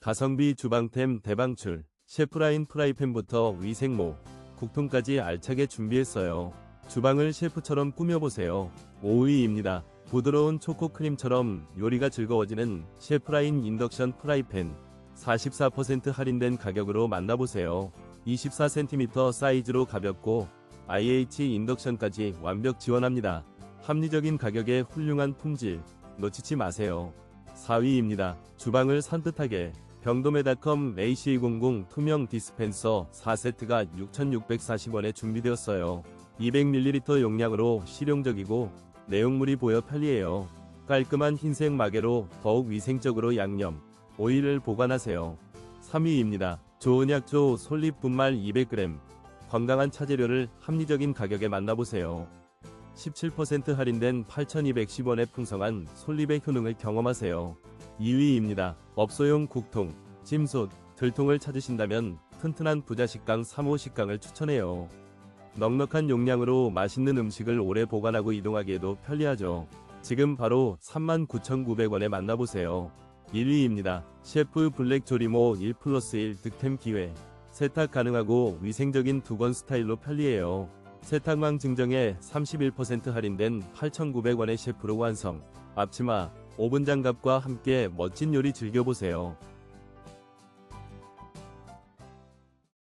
가성비 주방템 대방출. 셰프라인 프라이팬부터 위생모, 국통까지 알차게 준비했어요. 주방을 셰프처럼 꾸며보세요. 5위입니다. 부드러운 초코 크림처럼 요리가 즐거워지는 셰프라인 인덕션 프라이팬. 44% 할인된 가격으로 만나보세요. 24cm 사이즈로 가볍고 IH 인덕션까지 완벽 지원합니다. 합리적인 가격에 훌륭한 품질 놓치지 마세요. 4위입니다. 주방을 산뜻하게 병도메닷컴 AC00 투명 디스펜서 4세트가 6,640원에 준비되었어요. 200ml 용량으로 실용적이고 내용물이 보여 편리해요. 깔끔한 흰색 마개로 더욱 위생적으로 양념, 오일을 보관하세요. 3위입니다. 좋은 약조 솔잎 분말 200g 건강한 차재료를 합리적인 가격에 만나보세요. 17% 할인된 8,210원의 풍성한 솔잎의 효능을 경험하세요. 2위입니다. 업소용 국통, 찜솥, 들통을 찾으신다면 튼튼한 부자식강 3호 식강을 추천해요. 넉넉한 용량으로 맛있는 음식을 오래 보관하고 이동하기에도 편리하죠. 지금 바로 39,900원에 만나보세요. 1위입니다. 셰프 블랙 조리모 1 플러스 1 득템 기회. 세탁 가능하고 위생적인 두건 스타일로 편리해요. 세탁망 증정에 31% 할인된 8,900원의 셰프로 완성. 앞치마, 오븐 장갑과 함께 멋진 요리 즐겨보세요.